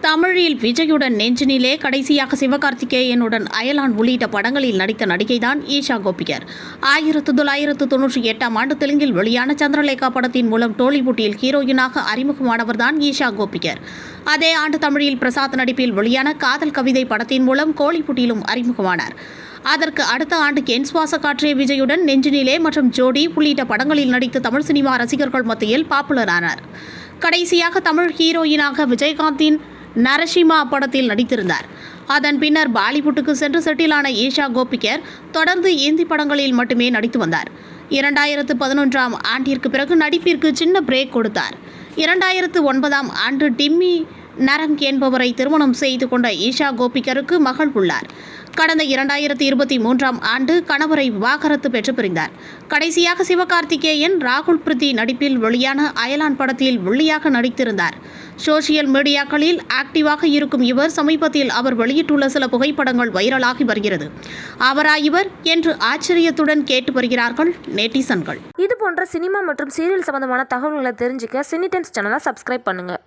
தமிழில் விஜயுடன் நெஞ்சினிலே கடைசியாக சிவகார்த்திகேயனுடன் அயலான் உள்ளிட்ட படங்களில் நடித்த நடிகைதான் ஈஷா கோபிகர் ஆயிரத்து தொள்ளாயிரத்து தொன்னூற்றி எட்டாம் ஆண்டு தெலுங்கில் வெளியான சந்திரலேகா படத்தின் மூலம் டோலிவுட்டில் ஹீரோயினாக அறிமுகமானவர்தான் ஈஷா கோபிகர் அதே ஆண்டு தமிழில் பிரசாத் நடிப்பில் வெளியான காதல் கவிதை படத்தின் மூலம் கோலிவுட்டிலும் அறிமுகமானார். அதற்கு அடுத்த ஆண்டு என் சுவாச காற்றிய விஜயுடன் நெஞ்சினிலே மற்றும் ஜோடி உள்ளிட்ட படங்களில் நடித்து தமிழ் சினிமா ரசிகர்கள் மத்தியில் பாப்புலரானார். கடைசியாக தமிழ் ஹீரோயினாக விஜயகாந்தின் நரசிம்மா படத்தில் நடித்திருந்தார். அதன் பின்னர் பாலிவுட்டுக்கு சென்று செட்டிலான ஈஷா கோபிகர் தொடர்ந்து இந்தி படங்களில் மட்டுமே நடித்து வந்தார். இரண்டாயிரத்து பதினொன்றாம் ஆண்டிற்கு பிறகு நடிப்பிற்கு சின்ன பிரேக் கொடுத்தார். இரண்டாயிரத்து ஒன்பதாம் ஆண்டு டிம்மி நரங் என்பவரை திருமணம் செய்து கொண்ட ஈஷா கோபிகருக்கு மகள் உள்ளார். கடந்த இரண்டாயிரத்தி இருபத்தி மூன்றாம் ஆண்டு கணவரை விவாகரத்து பெற்று பிரிந்தார். கடைசியாக சிவகார்த்திகேயன் ராகுல் பிரித்தி நடிப்பில் வெளியான அயலான் படத்தில் வெள்ளியாக நடித்திருந்தார். சோசியல் மீடியாக்களில் ஆக்டிவாக இருக்கும் இவர் சமீபத்தில் அவர் வெளியிட்டுள்ள சில புகைப்படங்கள் வைரலாகி வருகிறது. அவரா இவர் என்று ஆச்சரியத்துடன் கேட்டு வருகிறார்கள் நெட்டிசன்கள். இது போன்ற சினிமா மற்றும் சீரியல் சம்பந்தமான தகவல்களை தெரிஞ்சுக்க சினி டைம்ஸ் சேனலை சப்ஸ்கிரைப் பண்ணுங்கள்